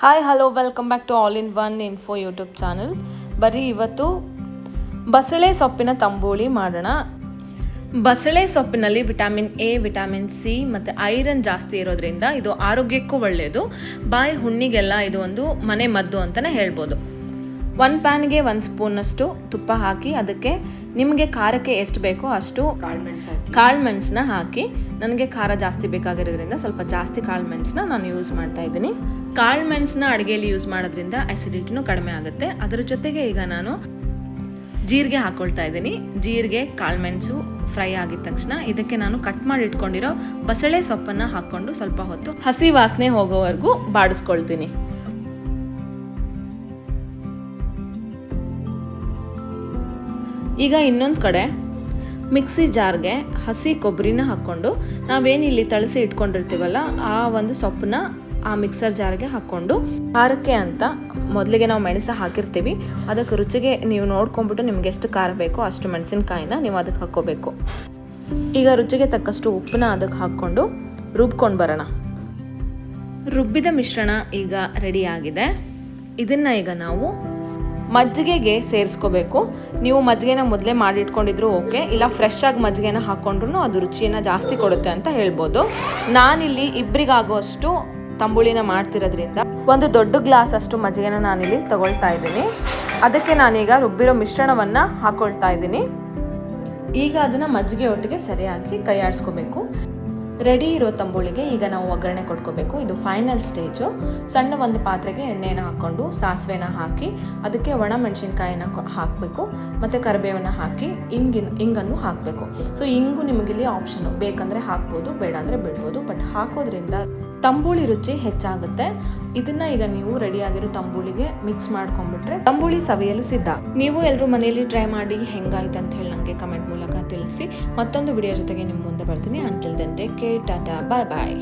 Hi hello welcome back to all in one info YouTube channel ಬರೀ ಇವತ್ತು ಬಸಳೆ ಸೊಪ್ಪಿನ ತಂಬೂಳಿ ಮಾಡೋಣ. ಬಸಳೆ ಸೊಪ್ಪಿನಲ್ಲಿ ವಿಟಮಿನ್ ಎ ವಿಟಮಿನ್ ಸಿ ಮತ್ತು ಐರನ್ ಜಾಸ್ತಿ ಇರೋದ್ರಿಂದ ಇದು ಆರೋಗ್ಯಕ್ಕೂ ಒಳ್ಳೆಯದು ಬಾಯಿ ಹುಣ್ಣಿಗೆಲ್ಲ ಇದು ಒಂದು ಮನೆ ಮದ್ದು ಅಂತಲೇ ಹೇಳ್ಬೋದು. ಒಂದು ಪ್ಯಾನ್ಗೆ ಒಂದು ಸ್ಪೂನಷ್ಟು ತುಪ್ಪ ಹಾಕಿ ಅದಕ್ಕೆ ನಿಮಗೆ ಖಾರಕ್ಕೆ ಎಷ್ಟು ಬೇಕೋ ಅಷ್ಟು ಕಾಳು ಮೆಣಸನ್ನ ಹಾಕಿ. ನನಗೆ ಖಾರ ಜಾಸ್ತಿ ಬೇಕಾಗಿರೋದ್ರಿಂದ ಸ್ವಲ್ಪ ಜಾಸ್ತಿ ಕಾಳು ಮೆಣಸನ್ನ ನಾನು ಯೂಸ್ ಮಾಡ್ತಾ ಇದ್ದೀನಿ. ಕಾಳು ಮೆಣಸನ್ನ ಅಡುಗೆಯಲ್ಲಿ ಯೂಸ್ ಮಾಡೋದ್ರಿಂದ ಅಸಿಡಿಟಿನೂ ಕಡಿಮೆ ಆಗುತ್ತೆ. ಅದರ ಜೊತೆಗೆ ಈಗ ನಾನು ಜೀರಿಗೆ ಹಾಕ್ಕೊಳ್ತಾ ಇದ್ದೀನಿ. ಜೀರಿಗೆ ಕಾಳುಮೆಣಸು ಫ್ರೈ ಆಗಿದ ತಕ್ಷಣ ಇದಕ್ಕೆ ನಾನು ಕಟ್ ಮಾಡಿ ಇಟ್ಕೊಂಡಿರೋ ಬಸಳೆ ಸೊಪ್ಪನ್ನು ಹಾಕ್ಕೊಂಡು ಸ್ವಲ್ಪ ಹೊತ್ತು ಹಸಿ ವಾಸನೆ ಹೋಗೋವರೆಗೂ ಬಾಡಿಸ್ಕೊಳ್ತೀನಿ. ಈಗ ಇನ್ನೊಂದು ಕಡೆ ಮಿಕ್ಸಿ ಜಾರ್ಗೆ ಹಸಿ ಕೊಬ್ಬರಿನ ಹಾಕ್ಕೊಂಡು ನಾವೇನಿಲ್ಲಿ ತಳಸಿ ಇಟ್ಕೊಂಡಿರ್ತೀವಲ್ಲ ಆ ಒಂದು ಸೊಪ್ಪನ್ನ ಆ ಮಿಕ್ಸರ್ ಜಾರ್ಗೆ ಹಾಕ್ಕೊಂಡು ಖಾರಕ್ಕೆ ಅಂತ ಮೊದಲಿಗೆ ನಾವು ಮೆಣಸು ಹಾಕಿರ್ತೀವಿ. ಅದಕ್ಕೆ ರುಚಿಗೆ ನೀವು ನೋಡ್ಕೊಂಡ್ಬಿಟ್ಟು ನಿಮ್ಗೆ ಎಷ್ಟು ಖಾರ ಬೇಕೋ ಅಷ್ಟು ಮೆಣಸಿನ್ಕಾಯಿನ ನೀವು ಅದಕ್ಕೆ ಹಾಕೋಬೇಕು ಈಗ ರುಚಿಗೆ ತಕ್ಕಷ್ಟು ಉಪ್ಪನ್ನ ಅದಕ್ಕೆ ಹಾಕ್ಕೊಂಡು ರುಬ್ಕೊಂಡು ಬರೋಣ. ರುಬ್ಬಿದ ಮಿಶ್ರಣ ಈಗ ರೆಡಿ ಆಗಿದೆ. ಇದನ್ನು ಈಗ ನಾವು ಮಜ್ಜಿಗೆಗೆ ಸೇರಿಸ್ಕೋಬೇಕು. ನೀವು ಮಜ್ಜಿಗೆನ ಮೊದಲೇ ಮಾಡಿಟ್ಕೊಂಡಿದ್ರು ಓಕೆ, ಇಲ್ಲ ಫ್ರೆಶ್ ಆಗಿ ಮಜ್ಜಿಗೆನ ಹಾಕ್ಕೊಂಡ್ರು ಅದು ರುಚಿಯನ್ನು ಜಾಸ್ತಿ ಕೊಡುತ್ತೆ ಅಂತ ಹೇಳ್ಬೋದು. ನಾನಿಲ್ಲಿ ಇಬ್ಬರಿಗಾಗುವಷ್ಟು ತಂಬುಳಿನ ಮಾಡ್ತಿರೋದ್ರಿಂದ ಒಂದು ದೊಡ್ಡ ಗ್ಲಾಸ್ ಅಷ್ಟು ಮಜ್ಜಿಗೆನ ನಾನಿಲ್ಲಿ ತಗೊಳ್ತಾ ಇದ್ದೀನಿ. ಅದಕ್ಕೆ ನಾನೀಗ ರುಬ್ಬಿರೋ ಮಿಶ್ರಣವನ್ನು ಹಾಕೊಳ್ತಾ ಇದ್ದೀನಿ. ಈಗ ಅದನ್ನು ಮಜ್ಜಿಗೆ ಒಟ್ಟಿಗೆ ಸರಿಯಾಗಿ ಕೈ ಆಡಿಸ್ಕೋಬೇಕು. ರೆಡಿ ಇರೋ ತಂಬುಳಿಗೆ ಈಗ ನಾವು ಒಗ್ಗರಣೆ ಕೊಟ್ಕೋಬೇಕು. ಇದು ಫೈನಲ್ ಸ್ಟೇಜು. ಸಣ್ಣ ಒಂದು ಪಾತ್ರೆಗೆ ಎಣ್ಣೆನ ಹಾಕ್ಕೊಂಡು ಸಾಸಿವೆನ ಹಾಕಿ ಅದಕ್ಕೆ ಒಣ ಮೆಣಸಿನ್ಕಾಯಿನ ಹಾಕಬೇಕು. ಮತ್ತು ಕರಿಬೇವನ್ನು ಹಾಕಿ ಇಂಗಿನ ಇಂಗನ್ನು ಹಾಕಬೇಕು. ಸೊ ಇಂಗು ನಿಮಗಿಲ್ಲಿ ಆಪ್ಷನ್ನು ಬೇಕಂದರೆ ಹಾಕ್ಬೋದು, ಬೇಡ ಅಂದರೆ ಬಿಡ್ಬೋದು. ಬಟ್ ಹಾಕೋದ್ರಿಂದ ತಂಬುಳಿ ರುಚಿ ಹೆಚ್ಚಾಗುತ್ತೆ. ಇದನ್ನ ಈಗ ನೀವು ರೆಡಿಯಾಗಿರೋ ತಂಬುಳಿಗೆ ಮಿಕ್ಸ್ ಮಾಡ್ಕೊಂಡ್ಬಿಟ್ರೆ ತಂಬುಳಿ ಸವಿಯಲು ಸಿದ್ಧ. ನೀವು ಎಲ್ಲರೂ ಮನೆಯಲ್ಲಿ ಟ್ರೈ ಮಾಡಿ ಹೆಂಗಾಯ್ತು ಅಂತ ಹೇಳಿ ನನಗೆ ಕಮೆಂಟ್ ಮೂಲಕ ತಿಳಿಸಿ. ಮತ್ತೊಂದು ವಿಡಿಯೋ ಜೊತೆಗೆ ನಿಮ್ಮ ಮುಂದೆ ಬರ್ತೀನಿ. Until then take tata bye bye